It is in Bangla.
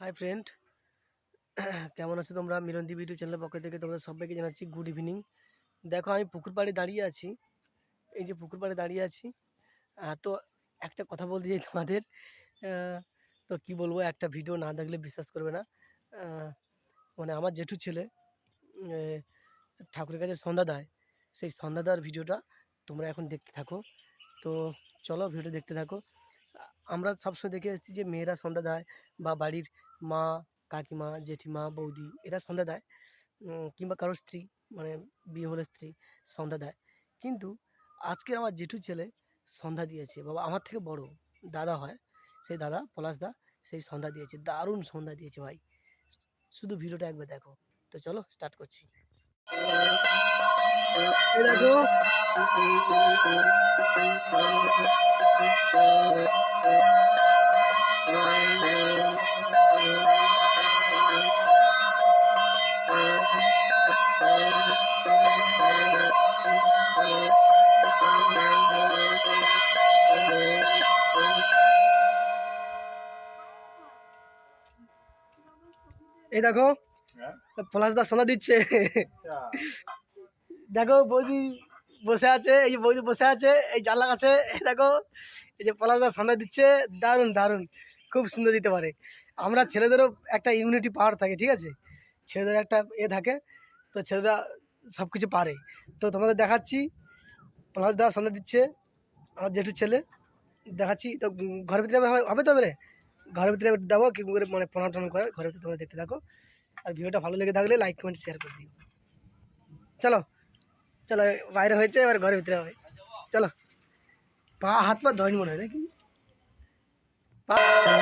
হাই ফ্রেন্ড কেমন আছো তোমরা? মিরন্দি ভিডিও চ্যানেলের পক্ষ থেকে তোমাদের সবাইকে জানাচ্ছি গুড ইভিনিং দেখো, আমি পুকুর পাড়ে দাঁড়িয়ে আছি। এই যে পুকুর পাড়ে দাঁড়িয়ে আছি। তো একটা কথা বলতে চাই তোমাদের। তো কি বলব, একটা ভিডিও না দেখলে বিশ্বাস করবে না। মানে আমার জেঠু ছেলে ঠাকুরের কাছে সন্ধ্যা দেয়। সেই সন্ধ্যা দেওয়ার ভিডিওটা তোমরা এখন দেখতে থাকো। তো চলো ভিডিও দেখতে থাকো। আমরা সবসময় দেখে এসেছি যে মেয়েরা সন্ধ্যা দেয় বা বাড়ির মা, কাকিমা, জেঠিমা, বৌদি এরা সন্ধ্যা দেয়। কিংবা কারোর স্ত্রী মানে বিয়ে হলে স্ত্রী সন্ধ্যা দেয়। কিন্তু আজকে আমার জেঠু ছেলে সন্ধ্যা দিয়েছে। বাবা, আমার থেকে বড় দাদা হয়, সেই দাদা পলাশদা সেই সন্ধ্যা দিয়েছে। দারুণ সন্ধ্যা দিয়েছে ভাই। শুধু ভিডিওটা একবার দেখো। তো চলো স্টার্ট করছি। দেখো। এই দেখো হ্যাঁ? পলাশদা সোনা দিচ্ছে। দেখো বৌদি বসে আছে এই যে বৌদি বসে আছে এই জানলা কাছে এই দেখো এই যে পলাশদা সোনা দিচ্ছে দারুণ দারুণ খুব সুন্দর দিতে পারে। আমরা ছেলেদেরও একটা ইমিউনিটি পাওয়ার থাকে ঠিক আছে? ছেলেদের একটা এ থাকে তো ছেলেরা সব কিছু পারে। তো তোমাদের দেখাচ্ছি। পলাশদা সোনা দিচ্ছে। আমার জেঠুর ছেলে। দেখাচ্ছি। তো ঘরের ভিতরে হবে- তো এবারে ঘরের ভিতরে দেবো কি করে মানে প্রণাম টনাম করে ঘরের ভিতরে তোমরা দেখতে থাকো। আর ভিডিওটা ভালো লেগে থাকলে লাইক কমেন্ট শেয়ার করে দিও। চলো। চলো, বাইরে হয়েছে, এবার ঘরের ভিতরে হবে। চলো। পা, হাত, পা ধয়নি মনে হয় নাকি? পা-